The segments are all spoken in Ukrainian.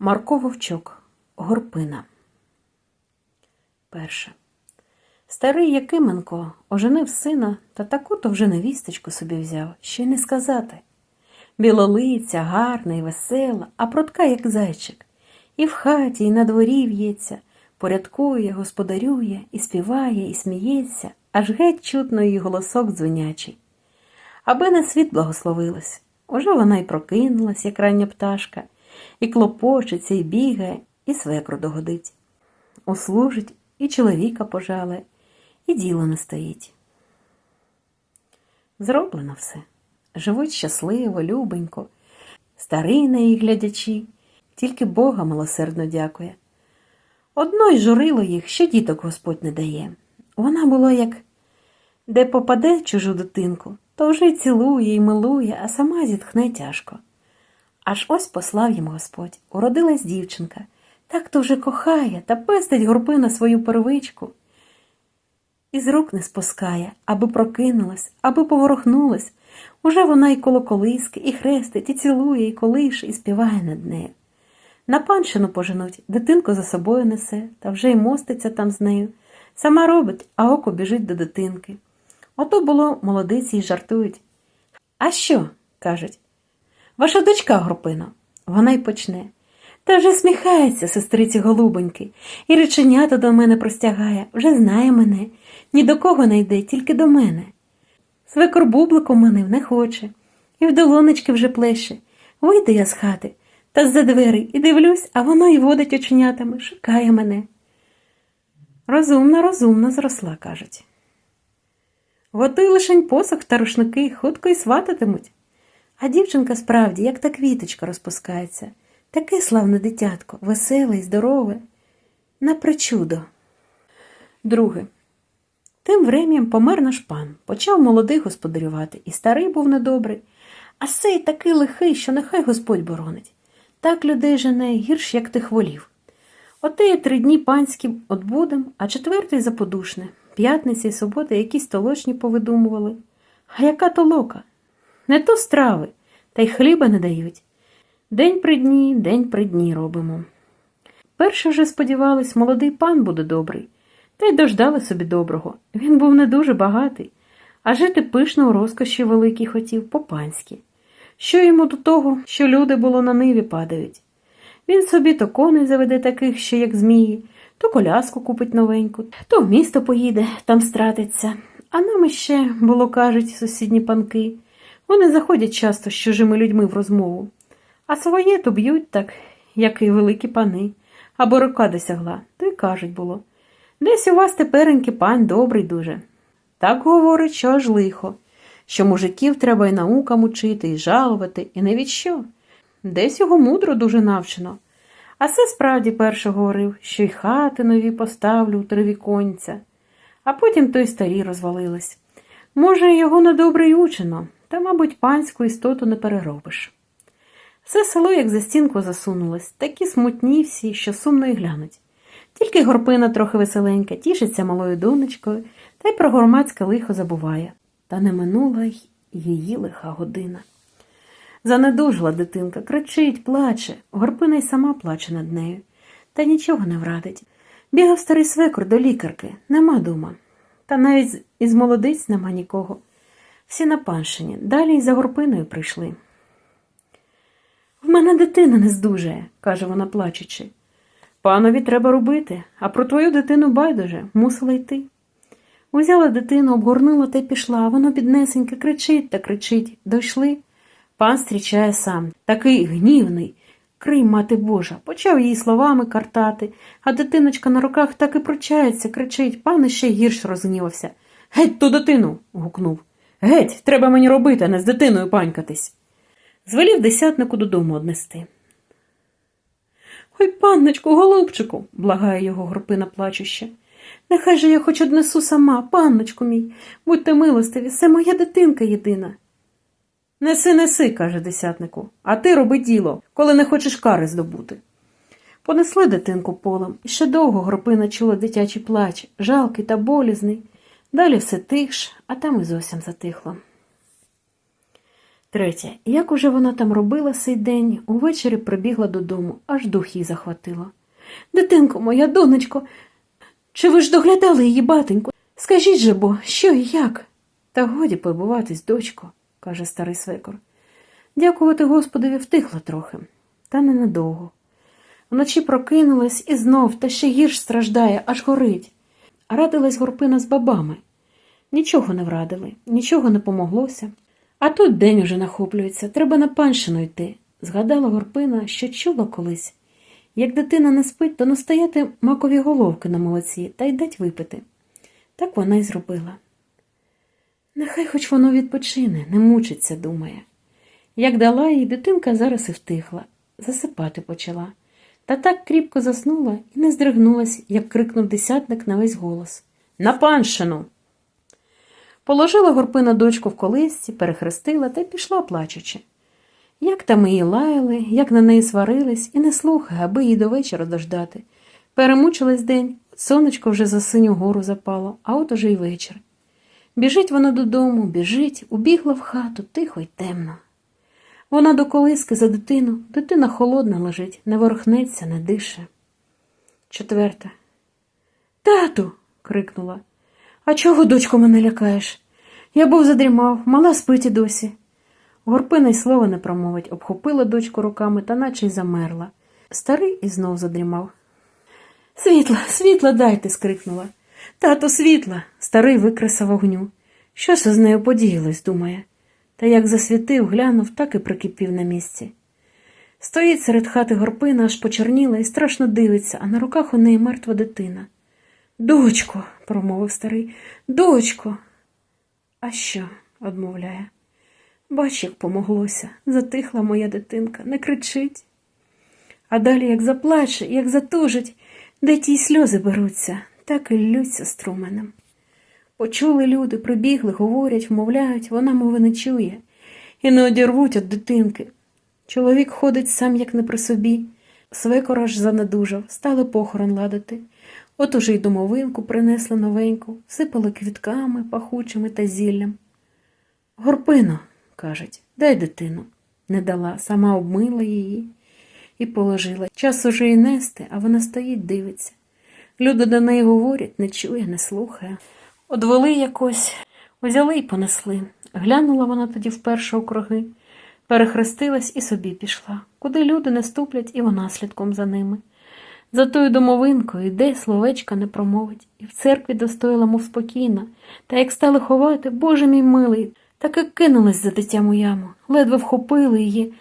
Марко Вовчок. Горпина. Перше. Старий Якименко оженив сина та таку то вже невісточку собі взяв, й не сказати. Білолиця, гарна і весела, а прутка, як зайчик. І в хаті, і на дворі в'ється, порядкує, господарює, і співає, і сміється, аж геть чутно її голосок дзвенячий. Аби на світ благословилась. Уже вона й прокинулась, як рання пташка, і клопочеться, і бігає, і свекру догодить. Услужить, і чоловіка пожале, і діло не стоїть. Зроблено все. Живуть щасливо, любенько, старий на їх глядячі, тільки Бога милосердно дякує. Одно й журило їх, що діток Господь не дає. Вона було як де попаде чужу дитинку, то вже й цілує і милує, а сама зітхне тяжко. Аж ось послав їм Господь, уродилась дівчинка, так то вже кохає та пестить горпина свою первичку. І з рук не спускає, аби прокинулась, аби поворухнулась. Уже вона і коло колиски, і хрестить, і цілує, і колише, і співає над нею. На панщину поженуть, дитинку за собою несе, та вже й моститься там з нею. Сама робить, а око біжить до дитинки. Ото було молодиці й жартують. А що? кажуть. Ваша дочка Горпино. Вона й почне. Та вже сміхається, сестриці голубоньки, і реченята до мене простягає, вже знає мене, ні до кого не йде, тільки до мене. Свекор бубликом манив не хоче, і в долонечки вже плеше. Вийду я з хати, та з-за двері і дивлюсь, а воно й водить оченятами, шукає мене. Розумна, розумна зросла, кажуть. Готуй лишень посох та рушники, хутко й свататимуть. А дівчинка справді, як та квіточка розпускається, таке славне дитятко, веселе й здорове, на причудо. Друге. Тим врем'ям помер наш пан, почав молодий господарювати, і старий був недобрий, а сей такий лихий, що нехай Господь боронить. Так людей жене гірш, як тих волів. Оте три дні панські отбудем, а четвертий заподушне. П'ятниця і субота якісь толочні повидумували. А яка толока? Не то страви, та й хліба не дають. День при дні, день при дні робимо. Перше вже сподівались, молодий пан буде добрий, та й дождали собі доброго. Він був не дуже багатий, а жити пишно у розкоші великій хотів по-панськи. Що йому до того, що люди було на ниві падають? Він собі то коней заведе таких, що як змії, то коляску купить новеньку, то в місто поїде, там стратиться. А нам іще, було кажуть, сусідні панки. Вони заходять часто з чужими людьми в розмову, а своє то б'ють так, як і великі пани, або рука досягла, то й кажуть було. Десь у вас тепереньки пань добрий дуже. Так говорить, що аж лихо, що мужиків треба і наукам учити, і жалувати, і не від що. Десь його мудро дуже навчено. А це справді перше говорив, що й хати нові поставлю у три віконця, а потім той старі розвалились. Може, його на добре й учено, та, мабуть, панську істоту не переробиш. Все село, як за стінку засунулось, такі смутні всі, що сумно й глянуть. Тільки горпина трохи веселенька, тішиться малою донечкою, та й про громадське лихо забуває. Та не минула й її лиха година. Занедужила дитинка, кричить, плаче, горпина й сама плаче над нею, та нічого не врадить. Бігав старий свекор до лікарки, нема дома. Та навіть із молодиць нема нікого. Всі на панщині, далі й за горпиною прийшли. В мене дитина не здужає, каже вона плачучи. Панові треба робити, а про твою дитину байдуже мусила йти. Узяла дитину, обгорнула та й пішла, а воно біднесеньке кричить та кричить. Дойшли. Пан зустрічає сам, такий гнівний. Крий, мати Божа, почав її словами картати, а дитиночка на руках так і пручається, кричить, пан іще гірш розгнівався. Геть ту дитину. гукнув. Геть, треба мені робити, а не з дитиною панькатись. Звелів десятнику додому однести. Ой, панночку, голубчику, благає його горпина плачуще. Нехай же я хоч однесу сама, панночку мій, будьте милостиві, це моя дитинка єдина. Неси, неси, каже десятнику, а ти роби діло, коли не хочеш кари здобути. Понесли дитинку полем, і ще довго гропина чула дитячий плач, жалкий та болізний. Далі все тихш, а там і зовсім затихло. Третє. Як уже вона там робила сей день, увечері прибігла додому, аж дух їй захватило. Дитинко моя, донечко, чи ви ж доглядали її, батеньку? Скажіть же бо, що і як? Та годі побуватись, дочко, каже старий свекор. Дякувати Господові втихла трохи, та ненадовго. Вночі прокинулась і знов, та ще гірш страждає, аж горить. Радилась горпина з бабами. Нічого не врадили, нічого не помоглося. А тут день уже нахоплюється, треба на панщину йти. Згадала горпина, що чула колись. Як дитина не спить, то настояти макові головки на молоці та й дать випити. Так вона й зробила. Нехай хоч воно відпочине, не мучиться, думає. Як дала їй, дитинка зараз і втихла, засипати почала. Та так кріпко заснула і не здригнулась, як крикнув десятник на весь голос. На панщину! Положила горпина дочку в колисці, перехрестила та пішла плачучи. Як там її лаяли, як на неї сварились, і не слухай, аби її до вечора дождати. Перемучилась день, сонечко вже за синю гору запало, а от уже й вечір. Біжить вона додому, біжить, убігла в хату, тихо й темно. Вона до колиски за дитину, дитина холодна лежить, не ворухнеться, не дише. Четверта. Тату. крикнула. А чого, дочко, мене лякаєш? Я був задрімав, мала спить досі. Горпина й слова не промовить, обхопила дочку руками та наче й замерла. Старий і знов задрімав. Світла, світла дайте. скрикнула. Тато, світла. Старий викреса вогню. Що ж з нею подіялось, думає. Та як засвітив, глянув, так і прикипів на місці. Стоїть серед хати горпина, аж почерніла і страшно дивиться, а на руках у неї мертва дитина. Дочко, промовив старий, дочко. А що? одмовляє. Бач, як помоглося, затихла моя дитинка, не кричить. А далі як заплаче, як затужить, де ті сльози беруться, так і ллються струменем. Почули люди, прибігли, говорять, вмовляють, вона, мови, не чує, і не одірвуть від дитинки. Чоловік ходить сам, як не при собі, свекор аж занедужав, стали похорон ладити. От уже й домовинку принесли новеньку, сипали квітками, пахучими та зіллям. Горпино, кажуть, дай дитину. Не дала, сама обмила її і положила. Час уже й нести, а вона стоїть, дивиться. Люди до неї говорять, не чує, не слухає. Одвели якось, узяли й понесли. Глянула вона тоді вперше округи, перехрестилась і собі пішла. Куди люди не ступлять, і вона слідком за ними. За тою домовинкою йде, словечка не промовить, і в церкві достояла, мов спокійна, та як стали ховати, Боже мій милий, так і кинулась за дитям у яму, ледве вхопили її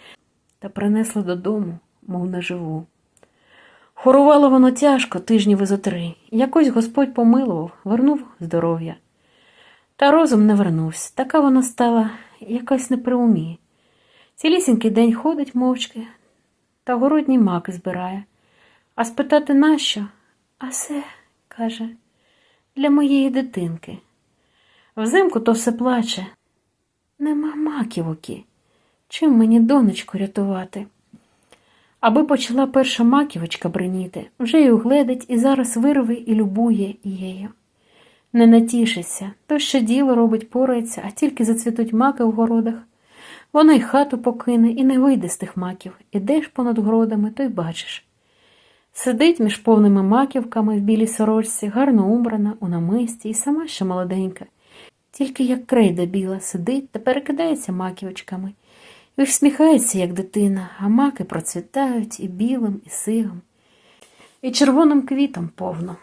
та принесли додому, мов неживу. Хорувало воно тяжко, тижнів зо три. Якось Господь помилував, вернув здоров'я. Та розум не вернувся, така вона стала якась не при умі. Цілісінький день ходить мовчки, та городні маки збирає. А спитати нащо? А це, каже, для моєї дитинки. Взимку то все плаче. Нема маківоки. Чим мені донечку рятувати? Аби почала перша маківочка бреніти, вже й угледить і зараз вирве і любує її. Не натішиться, то ще діло робить, порається, а тільки зацвітуть маки в городах. Вона й хату покине і не вийде з тих маків. Ідеш понад городами, то й бачиш. Сидить між повними маківками в білій сорочці, гарно убрана, у намисті і сама ще молоденька. Тільки як крейда біла сидить та перекидається маківочками. І всміхається, як дитина, а маки процвітають і білим, і сигом, і червоним квітом повно.